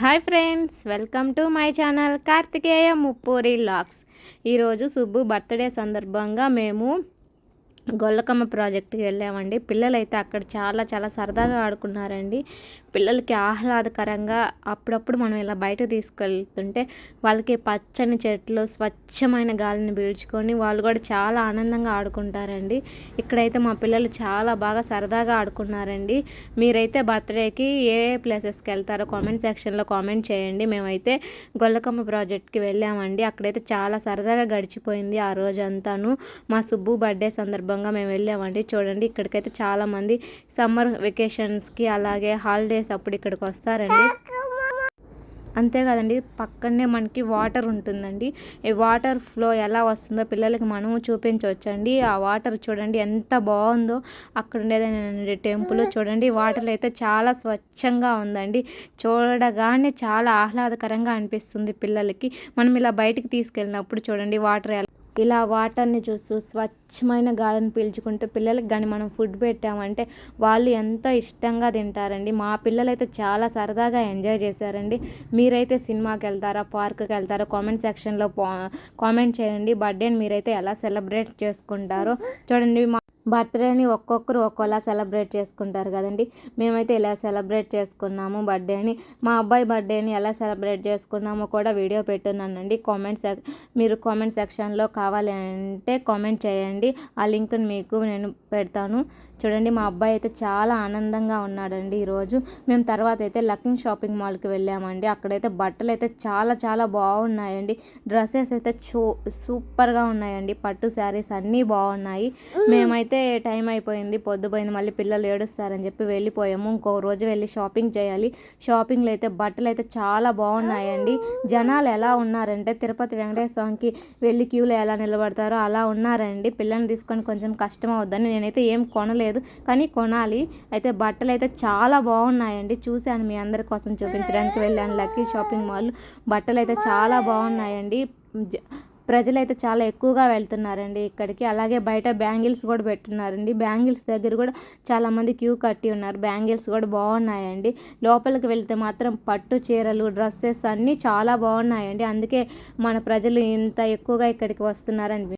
Hi friends welcome to my channel Karthikeya Muppuri lakhs. ఈరోజు Subbu birthday సందర్భంగా మేము గొల్లకమ్మ ప్రాజెక్ట్కి వెళ్ళామండి. పిల్లలైతే అక్కడ చాలా చాలా సరదాగా ఆడుకున్నారండి. పిల్లలకి ఆహ్లాదకరంగా అప్పుడప్పుడు మనం ఇలా బయట తీసుకెళ్తుంటే వాళ్ళకి పచ్చని చెట్లు స్వచ్ఛమైన గాలిని పీల్చుకొని వాళ్ళు కూడా చాలా ఆనందంగా ఆడుకుంటారండి. ఇక్కడైతే మా పిల్లలు చాలా బాగా సరదాగా ఆడుకున్నారండి. మీరైతే బర్త్డేకి ఏ ప్లేసెస్కి వెళ్తారో కామెంట్ సెక్షన్లో కామెంట్ చేయండి. మేమైతే గొల్లకమ్మ ప్రాజెక్ట్కి వెళ్ళామండి. అక్కడైతే చాలా సరదాగా గడిచిపోయింది ఆ రోజంతాను. మా సుబ్బు బర్త్డే సందర్భంగా మేము వెళ్ళామండి. చూడండి ఇక్కడికైతే చాలామంది సమ్మర్ వెకేషన్స్కి అలాగే హాలిడేస్ అప్పుడు ఇక్కడికి వస్తారండి. అంతేకాదండి పక్కనే మనకి వాటర్ ఉంటుందండి. ఈ వాటర్ ఫ్లో ఎలా వస్తుందో పిల్లలకి మనము చూపించవచ్చండి. ఆ వాటర్ చూడండి ఎంత బాగుందో అక్కడ ఉండేదండి టెంపుల్. చూడండి వాటర్ అయితే చాలా స్వచ్ఛంగా ఉందండి. చూడగానే చాలా ఆహ్లాదకరంగా అనిపిస్తుంది పిల్లలకి. మనం ఇలా బయటికి తీసుకెళ్ళినప్పుడు చూడండి వాటర్ ఇలా వాటర్ని చూస్తూ స్వచ్ఛమైన గాలిని పీల్చుకుంటూ పిల్లలకి కానీ మనం ఫుడ్ పెట్టామంటే వాళ్ళు ఎంతో ఇష్టంగా తింటారండి. మా పిల్లలు అయితే చాలా సరదాగా ఎంజాయ్ చేశారండి. మీరైతే సినిమాకి వెళ్తారా పార్క్కి వెళ్తారా కామెంట్ సెక్షన్లో కామెంట్ చేయండి. బర్త్డేని మీరైతే ఎలా సెలబ్రేట్ చేసుకుంటారో చూడండి. మా బర్త్డేని ఒక్కొక్కరు ఒక్కోలా సెలబ్రేట్ చేసుకుంటారు కదండి. మేమైతే ఇలా సెలబ్రేట్ చేసుకున్నాము బర్త్డేని. మా అబ్బాయి బర్త్డేని ఎలా సెలబ్రేట్ చేసుకున్నామో కూడా వీడియో పెట్టున్నానండి. కామెంట్ సెక్ మీరు కామెంట్ సెక్షన్లో కావాలి అంటే కామెంట్ చేయండి. ఆ లింక్ని మీకు నేను పెడతాను. చూడండి మా అబ్బాయి అయితే చాలా ఆనందంగా ఉన్నాడండి ఈరోజు. మేము తర్వాత అయితే లక్ష్మీ షాపింగ్ మాల్కి వెళ్ళామండి. అక్కడైతే బట్టలు అయితే చాలా చాలా బాగున్నాయండి. డ్రెస్సెస్ అయితే చూ సూపర్గా ఉన్నాయండి. పట్టు శారీస్ అన్నీ బాగున్నాయి. మేమైతే అయితే టైం అయిపోయింది పొద్దుపోయింది మళ్ళీ పిల్లలు ఏడుస్తారని చెప్పి వెళ్ళిపోయాము. ఇంకో రోజు వెళ్ళి షాపింగ్ చేయాలి. షాపింగ్లో అయితే బట్టలు అయితే చాలా బాగున్నాయండి. జనాలు ఎలా ఉన్నారంటే తిరుపతి వెంకటేశ్వర స్వామికి వెళ్ళి క్యూలో ఎలా నిలబడతారో అలా ఉన్నారండి. పిల్లల్ని తీసుకొని కొంచెం కష్టం అవుద్దని నేనైతే ఏం కొనలేదు. కానీ కొనాలి. అయితే బట్టలు అయితే చాలా బాగున్నాయండి. చూశాను మీ అందరి కోసం చూపించడానికి వెళ్ళాను లక్కీ షాపింగ్ మాల్. బట్టలు అయితే చాలా బాగున్నాయండి. ప్రజలైతే చాలా ఎక్కువగా వెళ్తున్నారండి ఇక్కడికి. అలాగే బయట బ్యాంగిల్స్ కూడా పెట్టున్నారండి. బ్యాంగిల్స్ దగ్గర కూడా చాలామంది క్యూ కట్టి ఉన్నారు. బ్యాంగిల్స్ కూడా బాగున్నాయండి. లోపలికి వెళ్తే మాత్రం పట్టు చీరలు డ్రెస్సెస్ అన్నీ చాలా బాగున్నాయండి. అందుకే మన ప్రజలు ఇంత ఎక్కువగా ఇక్కడికి వస్తున్నారని